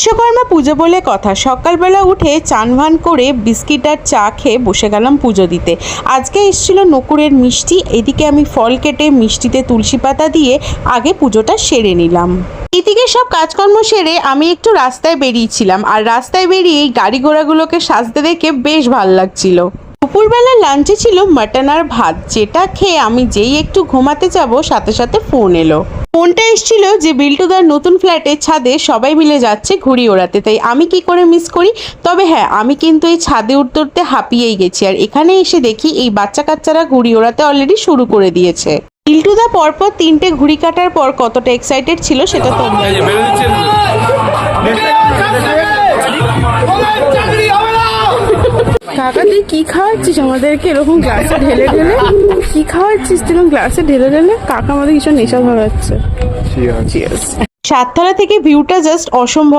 বিশ্বকর্মা পুজো বলে কথা। সকালবেলা উঠে চানভান করে বিস্কিট আর চা খেয়ে বসে গেলাম পুজো দিতে। আজকে এসেছিল নকুরের মিষ্টি। এদিকে আমি ফল কেটে মিষ্টিতে তুলসী পাতা দিয়ে আগে পুজোটা সেরে নিলাম। এদিকে সব কাজকর্ম সেরে আমি একটু রাস্তায় বেরিয়েছিলাম আর রাস্তায় বেরিয়ে গাড়ি ঘোড়াগুলোকে সাজতে দেখে বেশ ভালো লাগছিল। দুপুরবেলা লাঞ্চে ছিল মাটন আর ভাত। যেটা খেয়ে আমি যেই একটু ঘুমাতে যাব, সাথে সাথে ফোন এলো। ফোনটা এসেছিল যে বিল্টুদার নতুন ফ্ল্যাটে ছাদে সবাই মিলে যাচ্ছে ঘুড়ি ওড়াতে। তাই আমি কি করে মিস করি? তবে হ্যাঁ আমি কিন্তু এই ছাদে উঠতে উঠতে হাঁপিয়েই গেছি। আর এখানে এসে দেখি এই বাচ্চা কাচ্চারা ঘুড়ি ওড়াতে অলরেডি শুরু করে দিয়েছে। বিল্টুদা পরপর তিনটে ঘুড়ি কাটার পর কতটা এক্সাইটেড ছিল সেটা তোমরা কাকা তুই কি খাওয়াচ্ছিস? আমাদেরকে এরকম গ্লাসে ঢেলে ঢেলে? কি খাওয়াচ্ছিস? তুই এরকম গ্লাসে ঢেলে ঢেলে? কাকা আমাদের কিছু নেশা ধরাচ্ছে সাততলা থেকে ভিউটা জাস্ট অসম্ভব।